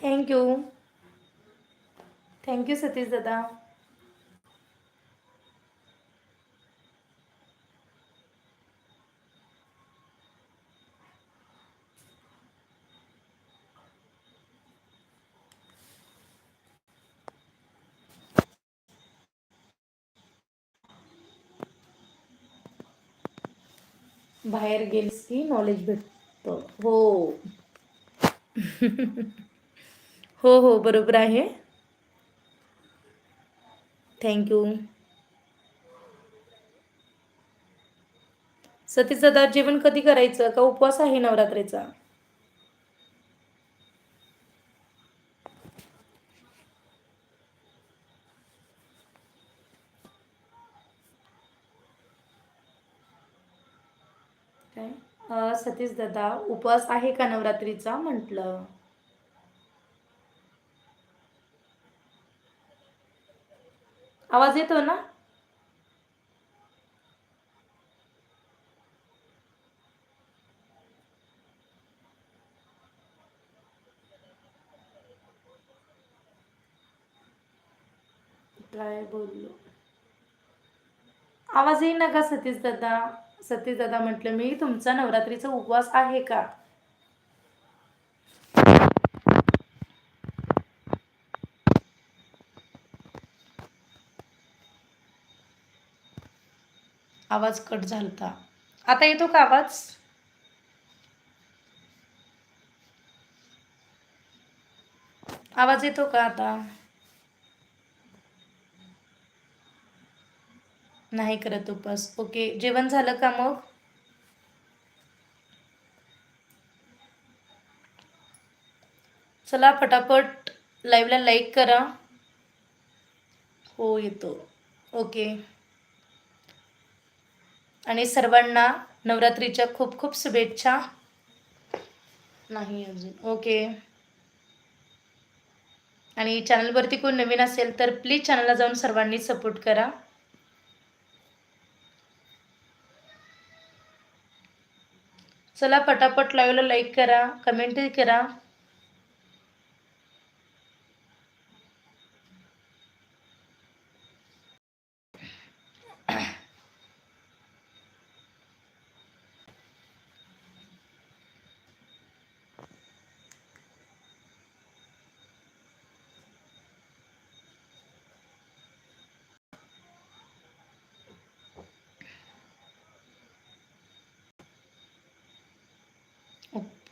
Thank you thank you Satish दादा बाहेर गेलीस की नॉलेज भेटतं. हो. हो हो बरोबर आहे. थँक्यू सतीश दादा जेवण कधी करायचं? का उपवास आहे नवरात्रीचा? काय? सतीश दादा उपवास आहे का नवरात्रीचा? म्हटलं. आवाज येतो ना? काय बोललो? आवाज येईना का सतीश दादा? सतीश दादा म्हटलं मी तुमचा नवरात्रीचा उपवास आहे का? आवाज कट झालता. आता येतो का आवाज? आवाज येतो का आता? नाही करत उपास. ओके जेवण झालं का मग? चला फटाफट लाईव्हला लाईक करा. हो येतो. ओके. आणि सर्वांना नवरात्रीच्या खूप खूप शुभेच्छा. नाही अजून. ओके. आणि चॅनलवरती कोण नवीन असेल तर प्लीज चॅनलला जाऊन सर्वांनी सपोर्ट करा. चला पटापट लाईव्हला लाईक करा कमेंटही करा.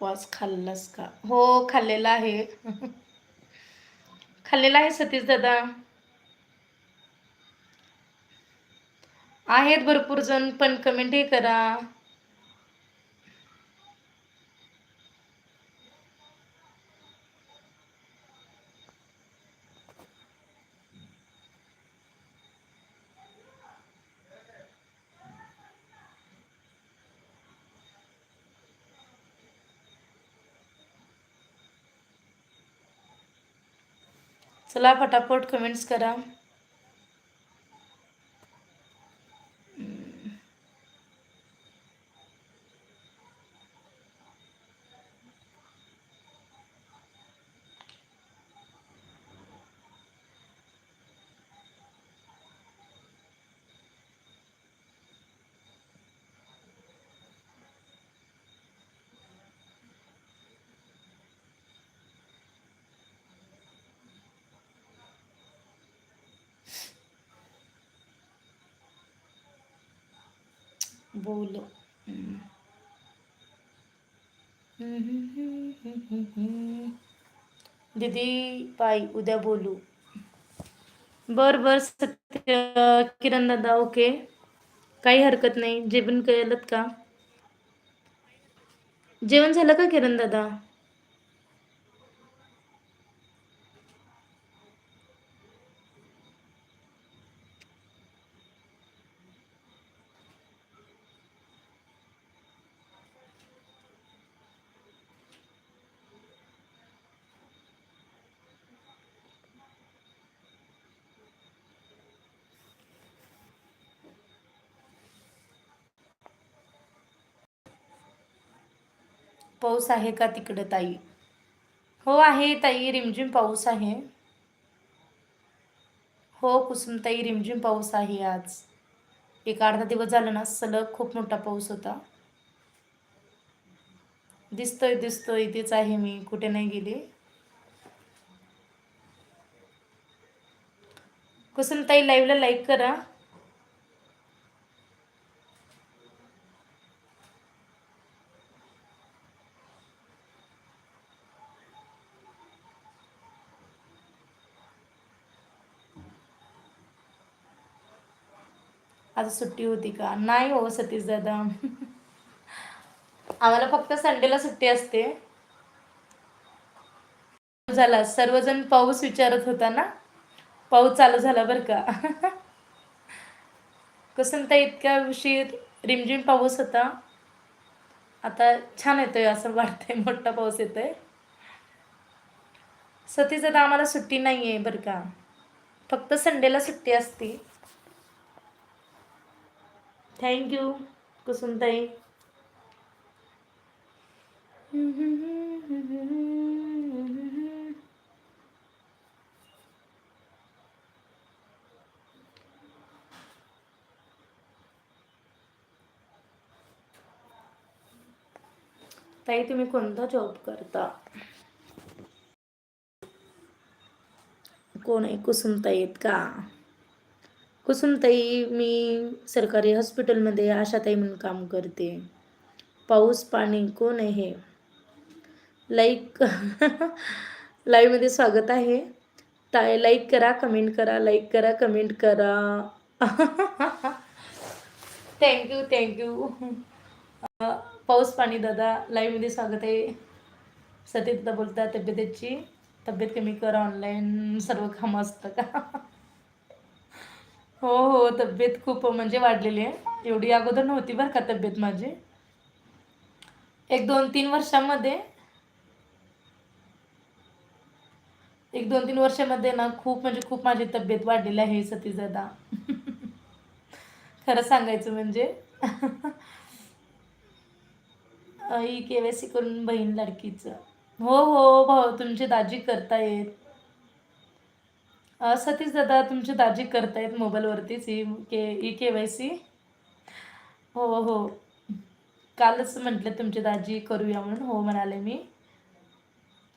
उपवास खाल्लास का? हो खाल्लेला आहे. खाल्लेला आहे सतीश दादा. आहेत भरपूर जण पण कमेंटही करा. चला फटाफट कमेंट्स करा. बोलो दीदी पाई उद्या बोलू. बर बर सत्य किरण दादा ओके. काही हरकत नाही. जेवण केलं का? जेवण झालं का किरण दादा? पाऊस आहे का तिकडं ताई? हो आहे ताई. रिमझिम पाऊस आहे. हो कुसुमताई रिमझिम पाऊस आहे आज. एक अर्धा दिवस झाला ना सलग खूप मोठा पाऊस होता. दिसतोय दिसतोय इथेच आहे मी. कुठे नाही गेले. कुसुमताई लाईव्हला लाईक करा. आज सुट्टी होती का? नाही हो सतीश दादा. आम्हाला फक्त संडेला सुट्टी असते. झाला. सर्वजण पाऊस विचारत होता ना? पाऊस चालू झाला बरं का? कसं तर इतक्या उशीर रिमझिम पाऊस होता. आता छान येतोय असं वाटतंय. मोठा पाऊस येतोय. सतीश दादा आम्हाला सुट्टी नाही आहे बरं का? फक्त संडेला सुट्टी असते. थँक्यू कुसुमताई ताई तुम्ही कोणता जॉब करता? कोण आहे कुसुमताई येत का कुसुमताई मी सरकारी हॉस्पिटलमध्ये आशाताई म्हणून काम करते. पाऊस पाणी कोण आहे? लाईक लाईव्हमध्ये स्वागत आहे. ताय लाईक करा कमेंट करा लाईक करा कमेंट करा. थँक्यू थँक्यू पाऊस पाणी दादा लाईव्हमध्ये स्वागत आहे. सतीश दादा बोलता तब्येतीची. तब्येत कमी करा ऑनलाईन सर्व कामं असतं का? हो हो तब्येत खूप म्हणजे वाढलेली आहे. एवढी अगोदर नव्हती बरं का तब्येत माझी. एक दोन तीन वर्षामध्ये एक दोन तीन वर्षामध्ये ना खूप म्हणजे खूप माझी तब्येत वाढलेली आहे सती दादा. खरं सांगायचं म्हणजे. आई के वाय सी करून बहीण लडकीचं. हो हो भाऊ तुमचे दाजी करतायत. सतीश दादा तुमचे दाजी करतायत मोबाईलवरतीच E K E K Y C? हो हो. कालच म्हटलं तुमचे दाजी करूया म्हणून हो म्हणाले मी.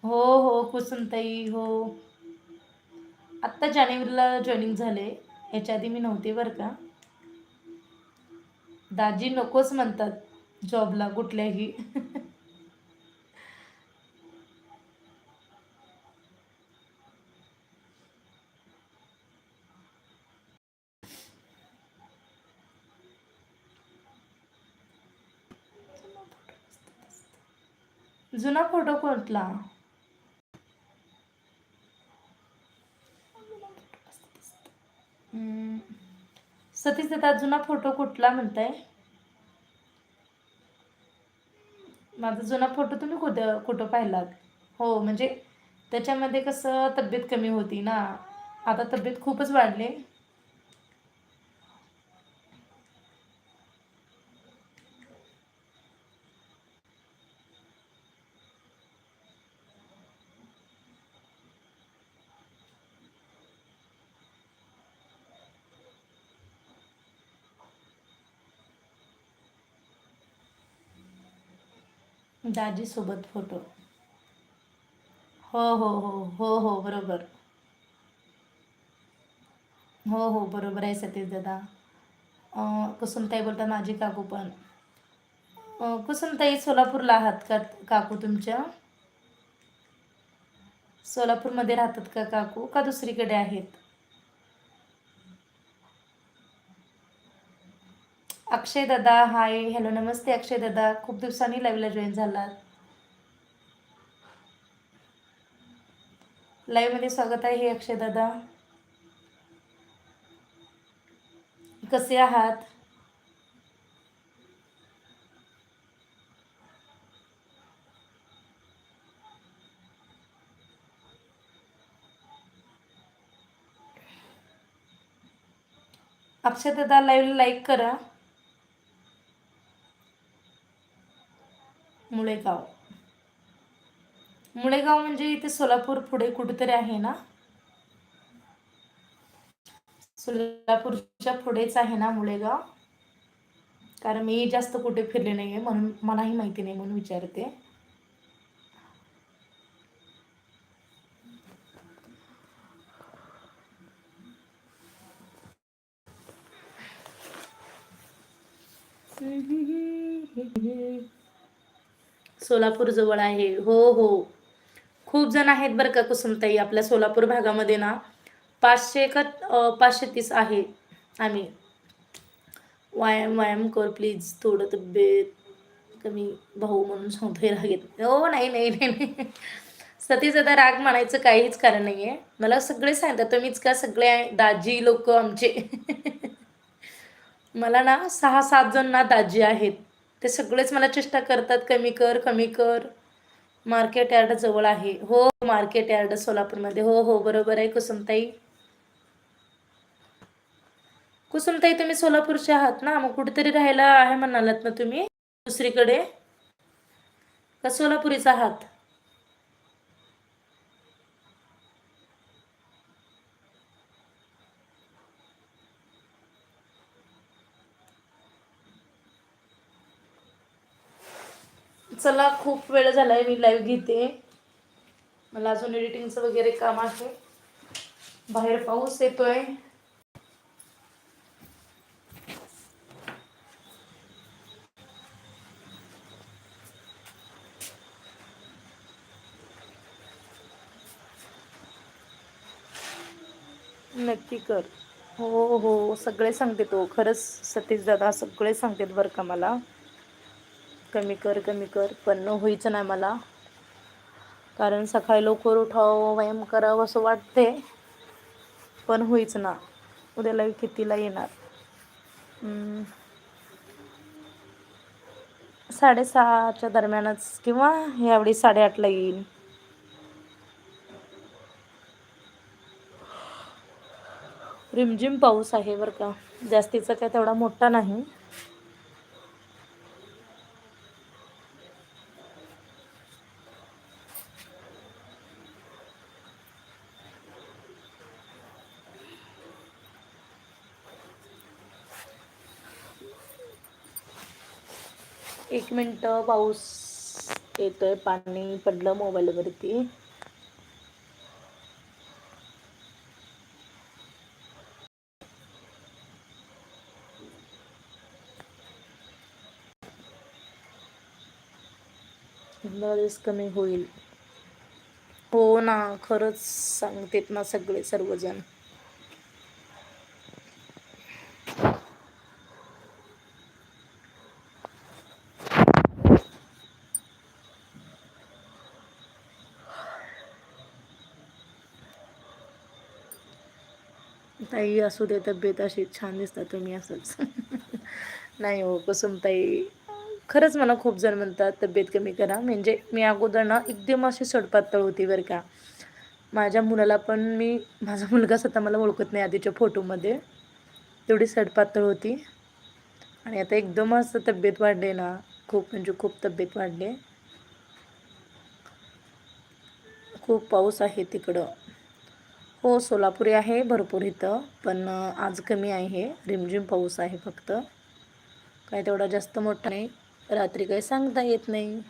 हो हो कुसुमताई हो. आत्ता जानेवारीला जॉईनिंग झाले. याच्या आधी मी नव्हते बरं का. दाजी नकोच म्हणतात जॉबला कुठल्याही. जुना फोटो कुठला सतीश दादा जुना फोटो कुठला म्हणताय? माझा जुना फोटो तुम्ही कुठं कुठं पाहिलात? हो म्हणजे त्याच्यामध्ये कसं तब्येत कमी होती ना? आता तब्येत खूपच वाढली. दाजीसोबत फोटो. हो हो हो हो हो बरोबर. हो हो बरोबर आहे सतीश दादा. कुसुमताई बोलता माझी काकू पण. कुसुमताई सोलापूरला आहात का काकू तुमच्या? सोलापूरमध्ये राहतात का काकू? का दुसरीकडे आहेत? अक्षय दादा हाय हॅलो नमस्ते अक्षय दादा. खूप दिवसांनी लाईव्हला जॉईन झालात. लाईव्हमध्ये स्वागत आहे अक्षय दादा. कसे आहात? अक्षय दादा लाईव्हला लाईक करा. मुळेगाव. मुळेगाव म्हणजे इथे सोलापूर पुढे कुठेतरी आहे ना? सोलापूरच्या पुढेच आहे ना मुळेगाव? कारण मी जास्त कुठे फिरले नाही आहे म्हणून मलाही माहिती नाही म्हणून विचारते. सोलापूर जवळ आहे. हो हो. खूप जण आहेत बरं का कुसुमताई आपल्या सोलापूर भागामध्ये ना. पाचशे का पाचशे तीस आहे आम्ही. व्यायाम व्यायाम कर प्लीज थोडं तब्येत कमी भाऊ म्हणून सांगतोय रागेत. हो नाही नाही नाही नाही. आता राग म्हणायचं काहीच कारण नाही आहे मला सगळे सांगतात तुम्हीच का सगळे आहे, दाजी लोक आमचे? मला ना सहा सात जण ना दाजी आहेत. ते सगळेच मला चेष्टा करतात कमी कर कमी कर. मार्केट यार्ड जवळ आहे. हो मार्केट यार्ड सोलापूरमध्ये. हो हो बरोबर आहे कुसुमताई. कुसुमताई तुम्ही सोलापूरचे आहात ना? मग कुठेतरी राहायला आहे म्हणालात ना तुम्ही दुसरीकडे? का सोलापुरीच आहात? चला खूप वेळ झालाय मी लाईव्ह घेते. मला अजून एडिटिंगचं वगैरे काम आहे. बाहेर पाऊस येतोय. नक्की कर. हो हो सगळे सांगते तो. खरंच सतीश दादा सगळे सांगतात बरं का मला. कमी कर कमी कर पण होईचं नाही मला. कारण सकाळी लवकर उठावं व्यायाम करावं असं वाटते पण होईच ना. उद्याला कितीला येणार? साडेसहाच्या दरम्यानच किंवा यावेळी साडेआठला येईल रिमझिम पाऊस आहे बरं का. जास्तीचा काय तेवढा मोठा नाही. एक मिनटं पाऊस येतोय पाणी पडलं मोबाईलवरती. बरेच कमी होईल. हो ना खरंच सांगतेत ना सगळे सर्वजण. ताई असू दे तब्येत अशी छान दिसतात तुम्ही असंच. नाही हो कुसुमताई खरंच मला खूप जण म्हणतात तब्येत कमी करा. म्हणजे मी अगोदर ना एकदम अशी सडपातळ होती बरं का. माझ्या मुलाला पण मी माझा मुलगा स्वतः मला ओळखत नाही आधीच्या फोटोमध्ये. तेवढी सडपातळ होती. आणि आता एकदम असं तब्येत वाढले ना खूप म्हणजे खूप तब्येत वाढले. खूप पाऊस आहे तिकडं. हो सोलापुरी आहे भरपूर इथं. पण आज कमी आहे. रिमझिम पाऊस आहे फक्त. काय तेवढा जास्त मोठा नाही. रात्री काही सांगता येत नाही.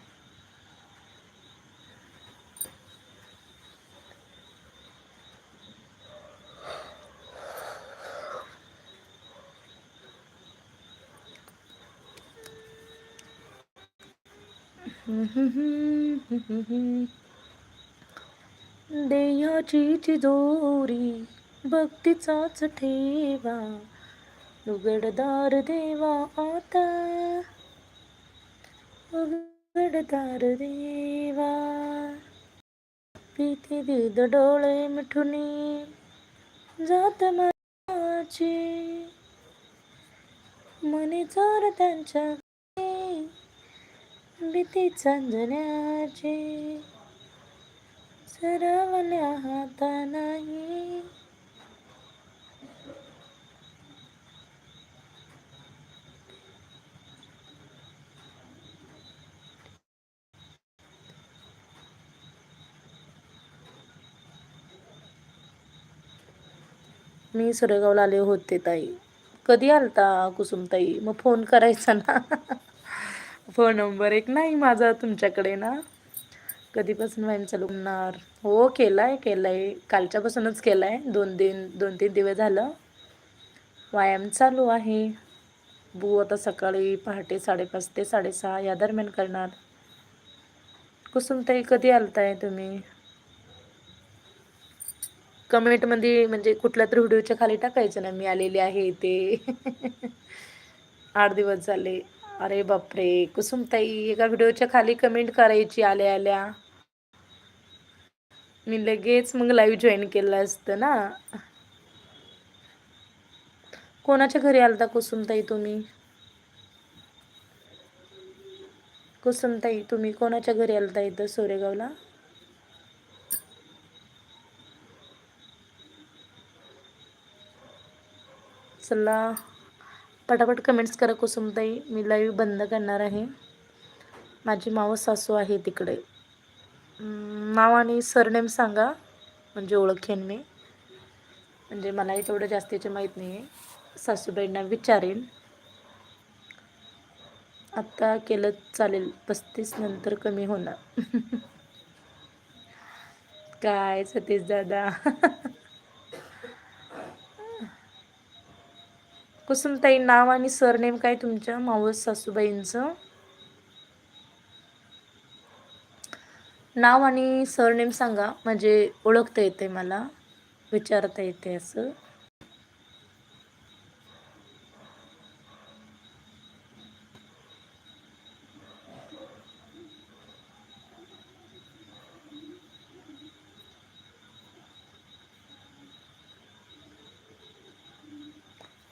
देयाची चिजोरी भक्तीचाच ठेवा. उघडदार देवा आता. उघडदार देवा. पिती दिद डोळे मिठुनी जात माझी मने चोर त्यांच्या भीती चांजण्याची सरवल्या हाता नाही. मी सुरेगावला आले होते ताई. कधी आलता कुसुमताई? मग फोन करायचा ना. फोन नंबर एक नाही माझा तुमच्याकडे ना. कधीपासून व्यायाम चालू होणार हो केला आहे केला आहे कालच्यापासूनच केला आहे दोन दिन दोन तीन दिवस झालं. व्यायाम चालू आहे. बू आता सकाळी पहाटे साडेपाच ते साडेसहा या दरम्यान करणार. कुसुमताई कधी आलताय तुम्ही? कमेंटमध्ये म्हणजे कुठल्या तरी व्हिडिओच्या खाली टाकायचं ना मी आलेले आहे ते आठ दिवस झाले. अरे बापरे! कुसुमताई एका व्हिडिओच्या खाली कमेंट करायची आल्या आल्या. मी लगेच मग लाईव्ह जॉईन केलं असतं ना. कोणाच्या घरी आलता कुसुमताई तुम्ही? कुसुमताई तुम्ही कोणाच्या घरी आलता इथं सोरेगावला? चला पटापट कमेंट्स करा कुसुमताई. मी लाईव्ह बंद करणार आहे. माझी मावस सासू आहे तिकडे. नाव आणि सरनेम सांगा म्हणजे ओळखेन मी. म्हणजे मलाही तेवढं जास्तीचे माहीत नाही आहे सासूबाईंना विचारेन. आत्ता केलं चालेल पस्तीस नंतर कमी होणार. काय सतीश दादा? कुसुमताई नाव आणि सरनेम काय तुमच्या? मावस सासूबाईंचं? नाव आणि सरनेम सांगा. म्हणजे ओळखता येते मला विचारता येते असं.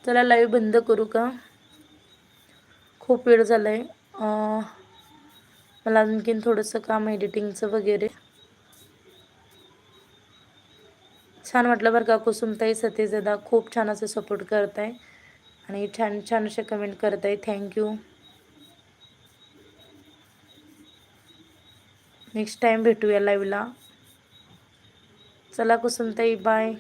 चला लाईव्ह बंद करू का? खूप वेळ झाला आहे मला आणखीन थोडंसं काम एडिटिंगचं वगैरे. छान वाटलं बरं का कुसुमताई सतीजदा खूप छान असं सपोर्ट करताय आणि छान छान असे कमेंट करताय. थँक्यू नेक्स्ट टाईम भेटूया लाईव्हला चला कुसुमताई बाय